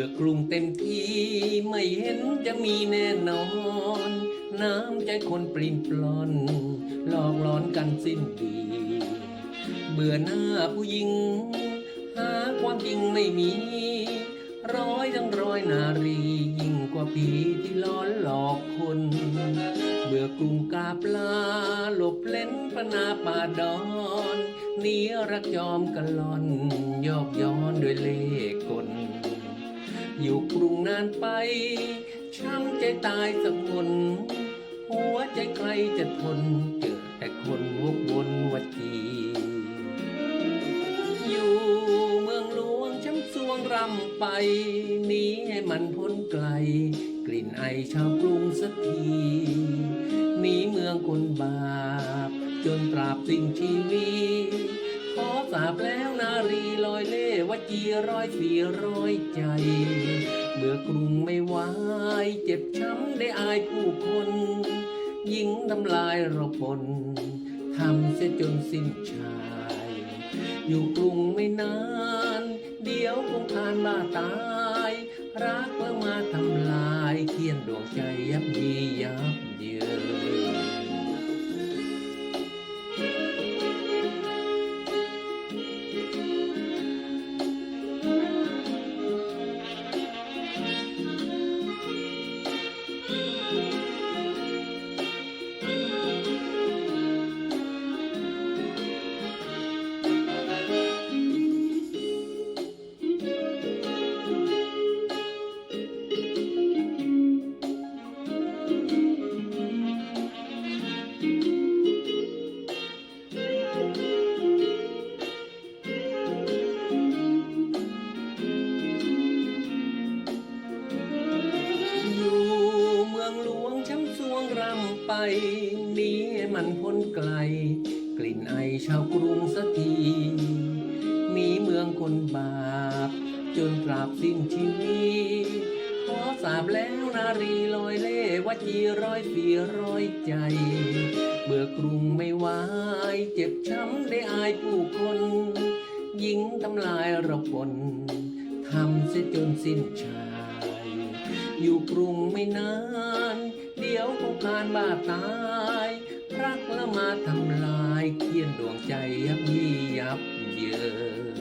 ื่อกรุงเต็มที่ไม่เห็นจะมีแน่นอน น้ำใจคนปรินปลอนหลอกหลอนกันสิ้นดี เบื่อหน้าผู้หญิง หาความจริงไม่มี ร้อยทั้งร้อยนารี ยิ่งกว่าผีที่ล้อนหลอกคน เบื่อกรุงกาปลาหลบเล่นปนาป่าดอนหนีรักยอมกันลอน ยอกย้อนด้วยเล่กล อยู่กรุงนานไป ช้ำใจตายสักคน หัวใจใครจะทน เจอแต่คนวกวนวัจีอยู่เมืองหลวงช้ำสวงรำไปหนีให้มันพ้นไกล กลิ่นไอชาวกรุงสักทีหนีเมืองคนบาป จนตราบสิ้นชีวิตขอสาบแล้วนารี ลอยเล่ร้อยสีร้อยใจ เมื่อกรุงไม่ไหวเจ็บช้ำได้อายผู้คนยิงทำลายเราปนทำเสียจนสิ้นชาย อยู่กรุงไม่นาน เดี๋ยวคงผ่านมาตาย รักแล้วมาทำลายเคียนดวงใจยับยี ช้ำสวงรำไปหนีให้มันพ้นไกล กลิ่นไอชาวกรุงสักทีหนีเมืองคนบาป จนตราบสิ้นชีวิตขอสาบแล้วนารีลอยเล่วจีร้อยสีร้อยใจ เบื่อกรุงไม่ไหวเจ็บช้ำได้อายผู้คน ยิงทำลายราปนทำเสียจนสิ้นชาย อยู่กรุงไม่นาน เดี๋ยวคงผ่านบ้าตายรักแล้วมาทำลายเคียนดวงใจยับยี่ยับเยิน